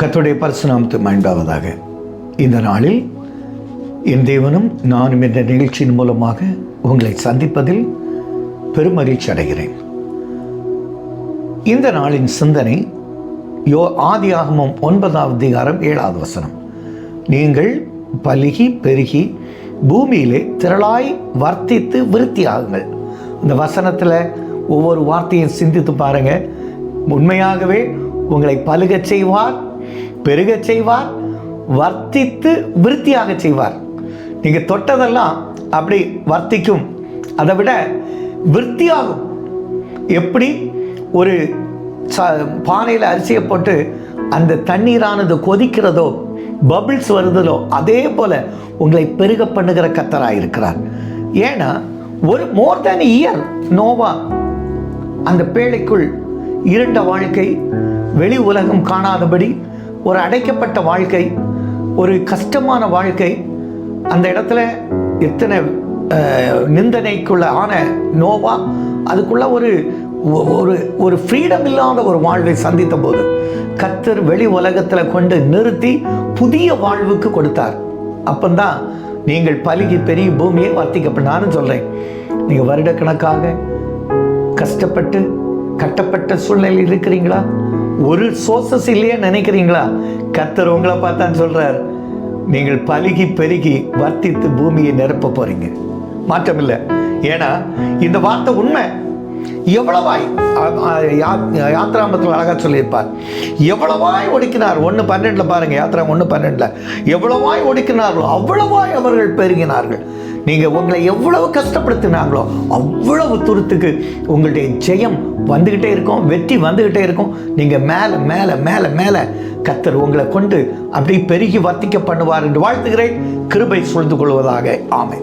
கத்துடைய பரசுநாமத்து மைண்டாவதாக இந்த நாளில் என் தேவனும் நானும் என்ற நிகழ்ச்சியின் மூலமாக உங்களை சந்திப்பதில் பெருமகிழ்ச்சி அடைகிறேன். இந்த நாளின் சிந்தனை யோ ஆதியாகமம் ஒன்பதாவது அதிகாரம் ஏழாவது வசனம். நீங்கள் பலுகி பெருகி பூமியிலே திரளாய் வர்த்தித்து விருத்தியாகுங்கள். இந்த வசனத்தில் ஒவ்வொரு வார்த்தையும் சிந்தித்து பாருங்க. உண்மையாகவே உங்களை பழுகச் செய்வார் பெருகச் செய்வார் வர்த்தித்து விருத்தியாக செய்வார். நீங்கள் தொட்டதெல்லாம் அப்படி வர்த்திக்கும். அதை விட விருத்தியாகும். எப்படி? ஒரு ச பானையில் அரிசியை போட்டு அந்த தண்ணீரானது கொதிக்கிறதோ பபிள்ஸ் வருதலோ அதே போல உங்களை பெருக பண்ணுகிற கத்தராக இருக்கிறார் ஏன்னா ஒரு மோர் தேன் இயர் நோவா அந்த பேழைக்குள் இருண்ட வாழ்க்கை வெளி உலகம் காணாதபடி ஒரு அடைக்கப்பட்ட வாழ்க்கை ஒரு கஷ்டமான வாழ்க்கை அந்த இடத்துல எத்தனை நிந்தனைக்குள்ள ஆன நோவா அதுக்குள்ள ஒரு ஒரு ஒரு ஃப்ரீடம் இல்லாத ஒரு வாழ்வை சந்தித்த போது கத்தர் வெளி உலகத்தில் கொண்டு நிறுத்தி புதிய வாழ்வுக்கு கொடுத்தார். அப்பந்தான் நீங்கள் பழுகி பெரிய பூமியை வர்த்திக்கப்ப நானும் சொல்கிறேன் நீங்கள் வருடக்கணக்காக கஷ்டப்பட்டு கட்டப்பட்ட சூழ்நிலையில் இருக்கிறீங்களா? ஒரு சோர்சஸ் இல்லையே நினைக்கிறீங்களா? கத்தர் உங்களை பார்த்தான்னு சொல்கிறார் நீங்கள் பழுகி பெருகி வர்த்தித்து பூமியை நிரப்ப போகிறீங்க மாற்றம் இல்லை. ஏன்னா இந்த வார்த்தை உண்மை. எவ்வளவாய்? அ- அழகாக யாத்ராமத்தில் சொல்லியிருப்பார். எவ்வளவாய் ஒடுக்கினார்? ஒன்று பன்னெண்டில் பாருங்க யாத்ரா ஒன்று பன்னெண்டில். எவ்வளவாய் ஒடுக்கினார்களோ அவ்வளவாய் அவர்கள் பெருகினார்கள். நீங்கள் உங்களை எவ்வளவு கஷ்டப்படுத்தினாங்களோ அவ்வளவு தூரத்துக்கு உங்களுடைய ஜெயம் வந்துக்கிட்டே இருக்கும் வெற்றி வந்துக்கிட்டே இருக்கும். நீங்கள் மேலே மேலே மேலே மேலே கத்தர் உங்களை கொண்டு அப்படியே பெருகி வர்த்திக்க பண்ணுவார் என்று வாழ்த்துகிறேன். கிருபை சூழ்ந்து கொள்வதாக. ஆமை